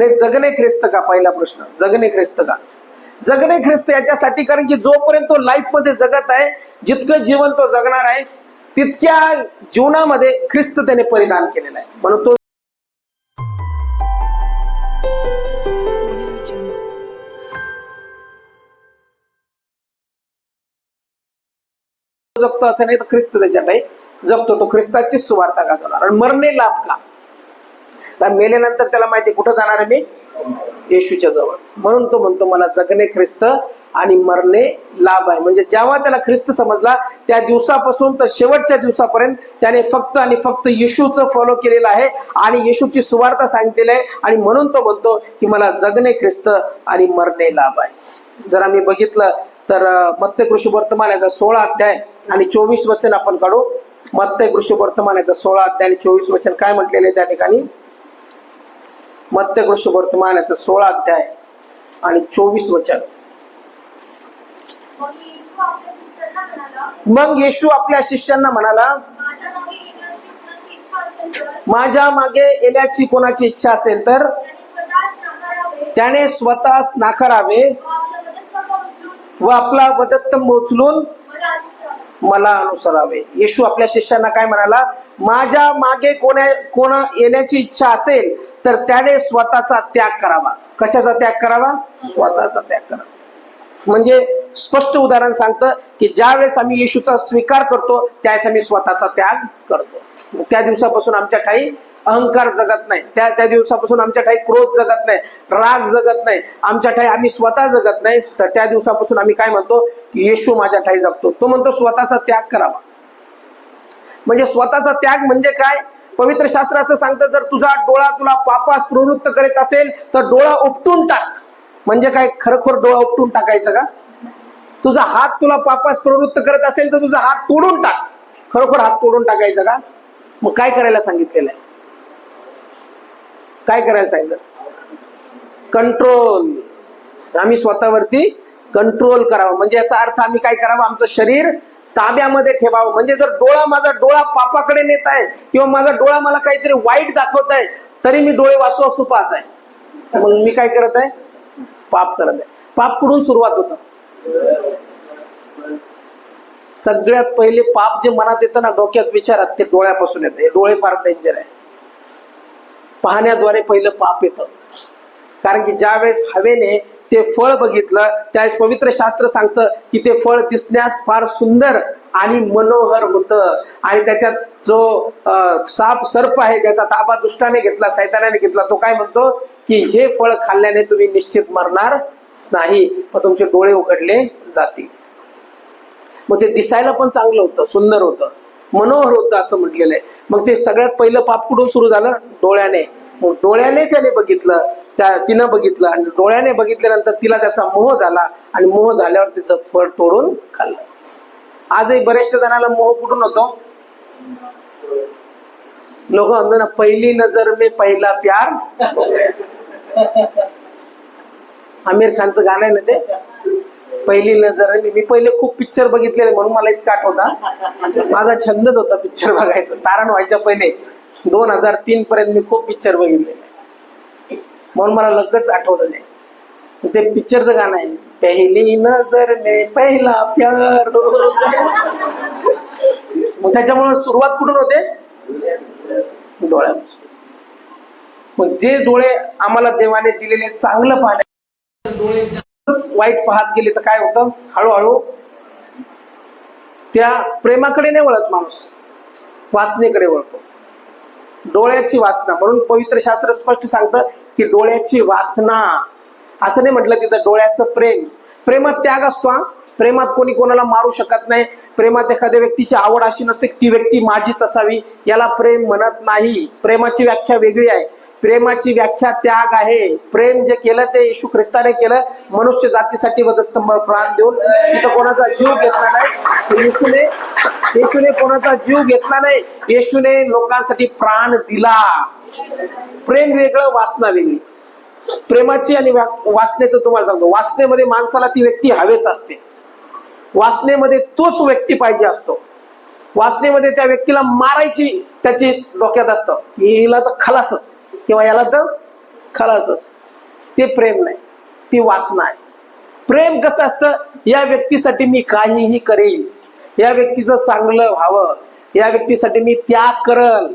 नाही जगणे ख्रिस्त का? पहिला प्रश्न. जगणे ख्रिस्त का? जगणे ख्रिस्त याच्यासाठी कारण की जोपर्यंत तो लाईफमध्ये जगत आहे जितकं जीवन तो जगणार आहे तितक्या जीवनामध्ये ख्रिस्त त्याने परिधान केलेला आहे. म्हणून तो जगतो असं नाही तर ख्रिस्त त्याच्याकडे जगतो तो ख्रिस्ताची सुवार्ता गाजवणार. आणि मरणे लाभ का? मेल्यानंतर त्याला माहिती कुठं जाणार आहे मी? येशूच्या जवळ. म्हणून तो म्हणतो मला जगणे ख्रिस्त आणि मरणे लाभ आहे. म्हणजे जेव्हा त्याला ख्रिस्त समजला त्या दिवसापासून तर शेवटच्या दिवसापर्यंत त्याने फक्त आणि फक्त येशूचं फॉलो केलेलं आहे आणि येशूची सुवार्ता सांगितलेली आहे. आणि म्हणून तो म्हणतो की मला जगणे ख्रिस्त आणि मरणे लाभ आहे. जर आम्ही बघितलं तर अं, मत्ते कृषी वर्तमानाचा सोळा अध्याय आणि चोवीस वचन आपण काढू. मत्ते कृषी वर्तमानाचा सोळा अध्याय आणि चोवीस वचन काय म्हटलेले आहे त्या ठिकाणी? मत्ते कृषी वर्तमानाचा सोळा अध्याय आणि चोवीस वचन. मग येशू आपल्या शिष्यांना म्हणाला माझ्या मागे येण्याची कुणाची इच्छा असेल तर? त्याने स्वतःच नाकारावे. व आपलं वधस्तंभ उचलून. मला अनुसरावे. येशू आपल्या शिष्यांना काय म्हणाला माझ्या मागे कोणा कोण येण्याची इच्छा असेल तर त्याने स्वतःचा त्याग करावा. कशाचा त्याग करावा? स्वतःचा त्याग करावा. म्हणजे स्पष्ट उदाहरण सांगतं की ज्या वेळेस आम्ही येशूचा स्वीकार करतो त्यावेळेस आम्ही स्वतःचा त्याग करतो. त्या दिवसापासून आमच्या काही अहंकार जगत नाही. त्या त्या दिवसापासून आमच्या काही क्रोध जगत नाही राग जगत नाही. आमच्या ठाई आम्ही स्वतः जगत नाही. तर त्या दिवसापासून आम्ही काय म्हणतो? की येशू माझ्या ठाई जगतो. तो म्हणतो स्वतःचा त्याग करावा. म्हणजे स्वतःचा त्याग म्हणजे काय? पवित्र शास्त्र असं सांगतं जर तुझा डोळा तुला पापास प्रवृत्त करीत असेल तर डोळा उपटून टाक. म्हणजे काय खरोखर डोळा उपटून टाकायचं का? तुझा हात तुला पापास प्रवृत्त करत असेल तर तुझा हात तोडून टाक. खरोखर हात तोडून टाकायचा का? मग काय करायला सांगितलेलं आहे? काय करायला सांगितलं? कंट्रोल. आम्ही स्वतःवरती कंट्रोल करावं. म्हणजे याचा अर्थ आम्ही काय करावं? आमचं शरीर ताब्यामध्ये ठेवावं. म्हणजे जर डोळा माझा डोळा पापाकडे नेत आहे किंवा माझा डोळा मला काहीतरी वाईट दाखवत आहे तरी मी डोळे वासवा वासू पाहत आहे. मग मी काय करत आहे? पाप करत आहे. पाप कुठून सुरुवात होतं? सगळ्यात पहिले पाप जे मनात येतं ना डोक्यात विचारात ते डोळ्यापासून येतं. हे डोळे फार डेंजर आहे. पाहण्याद्वारे पहिलं पाप येतं. कारण की ज्या वेळेस हवेने ते फळ बघितलं. त्यावेळेस पवित्र शास्त्र सांगतं की ते फळ दिसण्यास फार सुंदर आणि मनोहर होतं. आणि त्याच्यात जो साप सर्प आहे ज्याचा ताबा दुष्टाने घेतला सैतानाने घेतला तो काय म्हणतो की हे फळ खाल्ल्याने तुम्ही निश्चित मरणार नाही मग तुमचे डोळे उघडले जातील. मग ते दिसायला पण चांगलं होतं सुंदर होतं. मनोहर होतं असं म्हटलेलं आहे. मग ते सगळ्यात पहिलं पाप कुठून सुरू झालं? डोळ्याने. मग डोळ्याने त्याने बघितलं. त्या तिनं बघितलं आणि डोळ्याने बघितल्यानंतर तिला त्याचा मोह झाला आणि मोह झाल्यावर तिचं फळ तोडून खाल्लं. आजही बऱ्याचशा जणांना मोह कुठून होतो? लोक म्हणतो ना पहिली नजर मे पहिला प्यार. आमिर खानचं गाणं आहे ना ते? पहिली नजर मी मी पहिले खूप पिक्चर बघितलेले म्हणून मला इतका आठवता माझा छंदच होता पिक्चर बघायचा. तारण व्हायच्या पहिले. दोन हजार तीन पर्यंत मी खूप पिक्चर बघितलेले. म्हणून मला लगेच आठवत नाही. ते पिक्चरचं गाणं आहे पहिली नजर में पहिला प्यार हो. मग त्याच्यामुळे सुरुवात कुठून होते? डोळ्यापासून. मग जे डोळे आम्हाला देवाने दिलेले चांगलं पाहण्या डोळे वाईट पाहत गेले तर काय होतं? हळूहळू त्या प्रेमाकडे नाही वळत माणूस. वासनेकडे वळतो. डोळ्याची वासना. म्हणून पवित्र शास्त्र स्पष्ट सांगतं की डोळ्याची वासना. असं नाही म्हटलं तिथं डोळ्याचं प्रेम. प्रेमात त्याग असतो हा. प्रेमात कोणी कोणाला मारू शकत नाही. प्रेमात एखाद्या व्यक्तीची आवड अशी नसते ती व्यक्ती माझीच असावी. याला प्रेम म्हणत नाही. प्रेमाची व्याख्या वेगळी आहे. प्रेमाची व्याख्या त्याग आहे. प्रेम जे केलं ते येशू ख्रिस्ताने केलं. मनुष्य जातीसाठी वधस्तंभावर प्राण देऊन तिथं कोणाचा जीव घेतला नाही. येशूने येशूने कोणाचा जीव घेतला नाही. येशूने लोकांसाठी प्राण दिला. प्रेम वेगळं वासना वेगळी. प्रेमाची आणि व्या- वासनेचं तुम्हाला सांगतो. वासनेमध्ये माणसाला ती व्यक्ती हवेच असते. वासनेमध्ये तोच व्यक्ती पाहिजे असतो. वासनेमध्ये त्या व्यक्तीला मारायची त्याची डोक्यात असतं. हिला तर खलासच. किंवा याला तर खलासच ते प्रेम नाही ती वासना आहे. प्रेम कसं असतं? या व्यक्तीसाठी मी काहीही करेन या व्यक्तीचं चांगलं व्हावं या व्यक्तीसाठी मी त्याग करल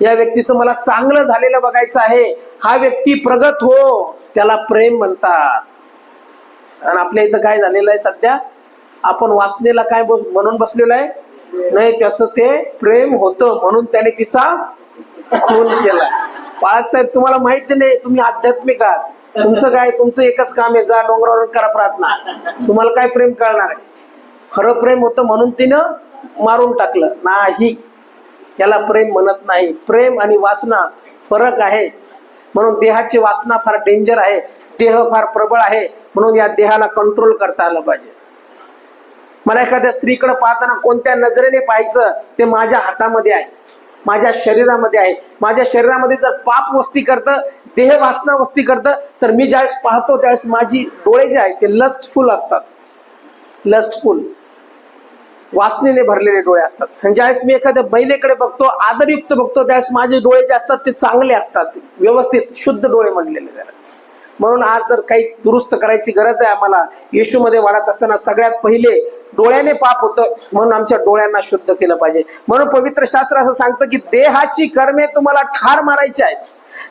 या व्यक्तीचं मला चांगलं झालेलं बघायचं आहे हा व्यक्ती प्रगत हो त्याला प्रेम म्हणतात. आणि आपल्या इथं काय झालेलं आहे सध्या? आपण वासनेला काय म्हणून बसलेलं आहे? नाही त्याचं ते प्रेम होतं म्हणून त्याने तिचा खून केला. बाळासाहेब तुम्हाला माहिती नाही तुम्ही आध्यात्मिक आहात. तुमचं काय तुमचं एकच काम आहे जा डोंगरावर करा प्रार्थना. तुम्हाला काय प्रेम कळणार आहे? खरं प्रेम होतं म्हणून तिनं मारून टाकलं. नाही. याला प्रेम म्हणत नाही. प्रेम आणि वासना फरक आहे. म्हणून देहाची वासना फार डेंजर आहे. देह फार प्रबळ आहे. म्हणून या देहाला कंट्रोल करता आलं पाहिजे. मला एखाद्या स्त्रीकडे पाहताना कोणत्या नजरेने पाहायचं ते माझ्या हातामध्ये आहे. माझ्या शरीरामध्ये आहे. माझ्या शरीरामध्ये जर पाप वस्ती करतं देह वासना वस्ती करतं तर मी ज्यावेळेस पाहतो त्यावेळेस माझी डोळे जे आहेत ते लस्टफुल असतात. लस्टफुल वासनेने भरलेले डोळे असतात. आणि ज्यावेळेस मी एखाद्या महिलेकडे बघतो आदरयुक्त बघतो त्यावेळेस माझे डोळे जे असतात ते चांगले असतात. व्यवस्थित शुद्ध डोळे म्हणलेले त्याला. म्हणून आज जर काही दुरुस्त करायची गरज आहे आम्हाला येशूमध्ये वाढत असताना सगळ्यात पहिले डोळ्याने पाप होतं म्हणून आमच्या डोळ्यांना शुद्ध केलं पाहिजे. म्हणून पवित्र शास्त्र असं सांगतं की देहाची कर्मे तुम्हाला ठार मारायची आहेत.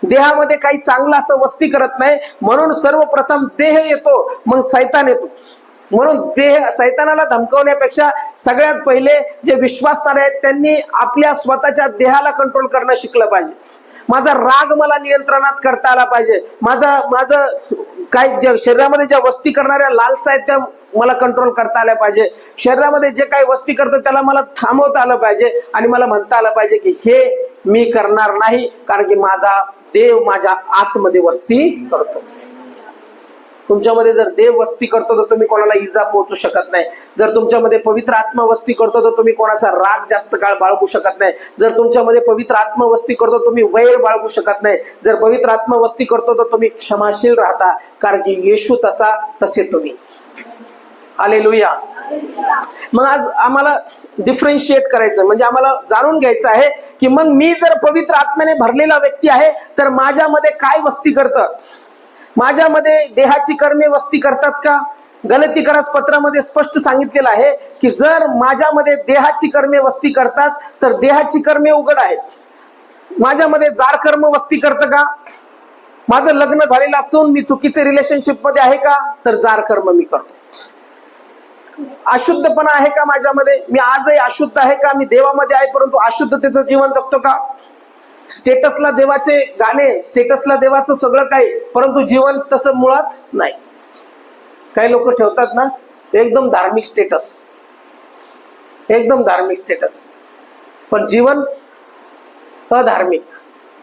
देहामध्ये काही चांगलं असं वस्ती करत नाही म्हणून सर्वप्रथम देह येतो मग सैतान येतो. म्हणून देह सैतानाला धमकवण्यापेक्षा सगळ्यात पहिले जे विश्वासणारे आहेत त्यांनी आपल्या स्वतःच्या देहाला कंट्रोल करणं शिकलं पाहिजे. माझा राग मला नियंत्रणात करता आला पाहिजे. माझा माझं काय ज्या शरीरामध्ये ज्या वस्ती करणाऱ्या लालसा आहेत त्या मला कंट्रोल करता आल्या पाहिजे. शरीरामध्ये जे काही वस्ती करतं त्याला मला थांबवता आलं पाहिजे आणि मला म्हणता आलं पाहिजे की हे मी करणार नाही कारण की माझा देव माझ्या आतमध्ये वस्ती करतो. तुमच्यामध्ये जर देव वस्ती करतो तर तुम्ही कोणाला इजा पोहोचू शकत नाही. जर तुमच्यामध्ये पवित्र आत्मवस्ती करतो तर तुम्ही कोणाचा राग जास्त काळ बाळगू शकत नाही. जर तुमच्यामध्ये पवित्र आत्मवस्ती करतो तुम्ही वैर बाळगू शकत नाही. जर पवित्र आत्मवस्ती करतो तर तुम्ही क्षमाशील राहता कारण की येशू तसा तसे तुम्ही. आले मग आज आम्हाला डिफरेन्शिएट करायचं म्हणजे आम्हाला जाणून घ्यायचं आहे की मग मी जर पवित्र आत्म्याने भरलेला व्यक्ती आहे तर माझ्यामध्ये काय वस्ती करतं? माझ्यामध्ये देहाची कर्मे वस्ती करतात का? गलतीकरास पत्रामध्ये स्पष्ट सांगितलेलं आहे की जर माझ्यामध्ये देहाची कर्मे वस्ती करतात तर देहाची कर्मे उघड आहेत. माझ्यामध्ये जार कर्म वस्ती करतं का? माझं लग्न झालेलं असून मी चुकीचे रिलेशनशिपमध्ये आहे का? तर जार कर्म मी करतो. अशुद्धपणा आहे का माझ्यामध्ये? मी आजही अशुद्ध आहे का? मी देवामध्ये आहे परंतु अशुद्धतेचं जीवन जगतो का? स्टेटसला देवाचे गाणे स्टेटसला देवाचं सगळं काही परंतु जीवन तसं मुळात नाही. काही लोक ठेवतात ना एकदम धार्मिक स्टेटस. एकदम धार्मिक स्टेटस. पण जीवन अधार्मिक.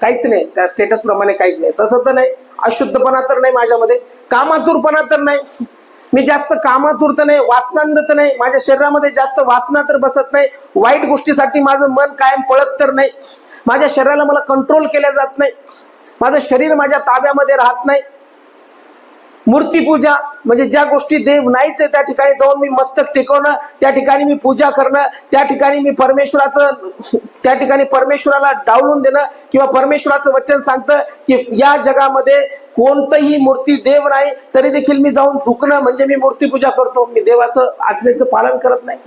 काहीच नाही त्या स्टेटस प्रमाणे काहीच नाही. तसं तर नाही अशुद्धपणा तर नाही माझ्यामध्ये कामातूरपणा तर नाही. मी जास्त कामातूर तर नाही वासनांद तर नाही. माझ्या शरीरामध्ये जास्त वासना तर बसत नाही. वाईट गोष्टीसाठी माझं मन कायम पळत तर नाही. माझ्या शरीराला मला कंट्रोल केल्या जात नाही. माझं शरीर माझ्या ताब्यामध्ये राहत नाही. मूर्तीपूजा म्हणजे ज्या गोष्टी देव नाहीच आहे त्या ठिकाणी जाऊन मी मस्तक टेकवणं त्या ठिकाणी मी पूजा करणं त्या ठिकाणी मी परमेश्वराचं त्या ठिकाणी परमेश्वराला डावलून देणं किंवा परमेश्वराचं वचन सांगतं की या जगामध्ये कोणतंही मूर्ती देव नाही तरी देखील मी जाऊन झुकणं म्हणजे मी मूर्तीपूजा करतो. मी देवाचं आज्ञेचं पालन करत नाही.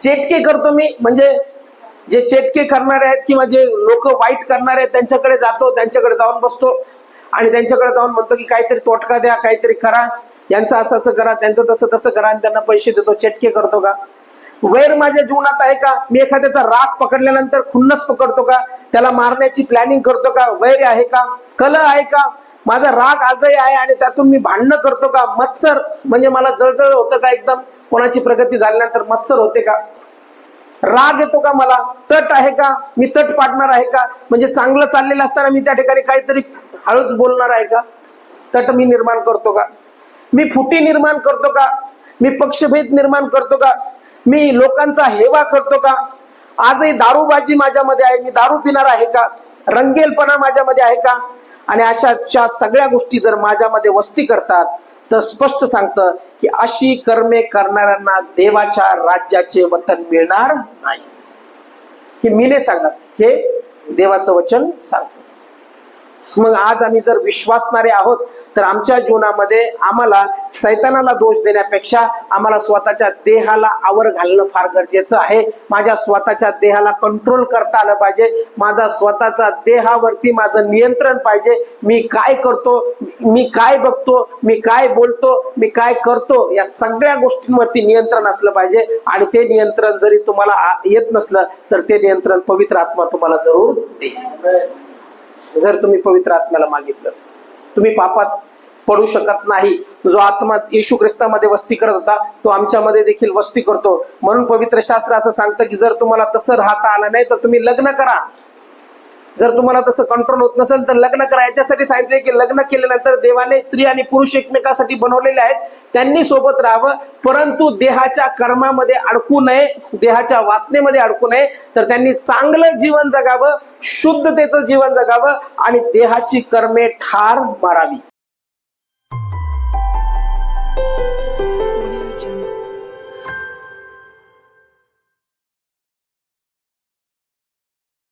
चेटके करतो मी म्हणजे जे चेटके करणारे आहेत किंवा जे लोक वाईट करणारे आहेत त्यांच्याकडे जातो त्यांच्याकडे जाऊन बसतो. आणि त्यांच्याकडे जाऊन म्हणतो की काहीतरी तोटका द्या काहीतरी करा. यांचं असं असं करा त्यांचं तसं तसं करा आणि त्यांना पैसे देतो चेटके करतो का? वैर माझ्या जीवनात आहे का? मी एखाद्याचा राग पकडल्यानंतर खुन्नस पकडतो का? त्याला मारण्याची प्लॅनिंग करतो का? वैर आहे का? कल आहे का? माझा राग आजही आहे आणि त्यातून मी भांडणं करतो का? मत्सर म्हणजे मला जळजळ होतं का एकदम? कोणाची प्रगती झाल्यानंतर मत्सर होते का? राग येतो का मला? तट आहे का? मी तट पाडणार आहे का? म्हणजे चांगलं चाललेलं असताना मी त्या ठिकाणी काहीतरी हळूच बोलणार आहे का? तट मी निर्माण करतो का? मी फुटी निर्माण करतो का? मी पक्षभेद निर्माण करतो का? मी लोकांचा हेवा करतो का? आजही दारूबाजी माझ्यामध्ये आहे. मी दारू पिणार आहे का? रंगेलपणा माझ्यामध्ये आहे का? आणि अशाच्या सगळ्या गोष्टी जर माझ्यामध्ये वस्ती करतात तर स्पष्ट सांगतं की अशी कर्मे करणाऱ्यांना देवाच्या राज्याचे वतन मिळणार नाही. हे मीने सांगत हे देवाचं वचन सांगतं. मग आज आम्ही जर विश्वासणारे आहोत तर आमच्या जीवनामध्ये आम्हाला सैतानाला दोष देण्यापेक्षा आम्हाला स्वतःच्या देहाला आवर घालणं फार गरजेचं आहे. माझ्या स्वतःच्या देहाला कंट्रोल करता आलं पाहिजे. माझा स्वतःचा देहावरती माझं नियंत्रण पाहिजे. मी काय करतो मी काय बघतो मी काय बोलतो मी काय करतो या सगळ्या गोष्टींवरती नियंत्रण असलं पाहिजे. आणि ते नियंत्रण जरी तुम्हाला आ- येत नसलं तर ते नियंत्रण पवित्र आत्मा तुम्हाला जरूर देईल. जर तुम्ही पवित्र आत्म्याला मागितलं तुम्ही पापात पडू शकत नाही. जो आत्मा येशू ख्रिस्तामध्ये वस्ती करत होता तो आमच्यामध्ये देखील वस्ती करतो. म्हणून पवित्र शास्त्र असं सांगतं की जर तुम्हाला तसं राहता आलं नाही तर तुम्ही लग्न करा. जर तुम्हाला तसं कंट्रोल होत नसेल तर लग्न करा. याच्यासाठी सांगितले की लग्न केल्यानंतर देवाने स्त्री आणि पुरुष एकमेकासाठी बनवलेले आहेत. त्यांनी सोबत राहावं. परंतु देहाच्या कर्मामध्ये अडकू नये देहाच्या वासनेमध्ये अडकू नये. तर त्यांनी चांगलं जीवन जगावं. शुद्धतेचं जीवन जगावं आणि देहाची कर्मे ठार मारावी.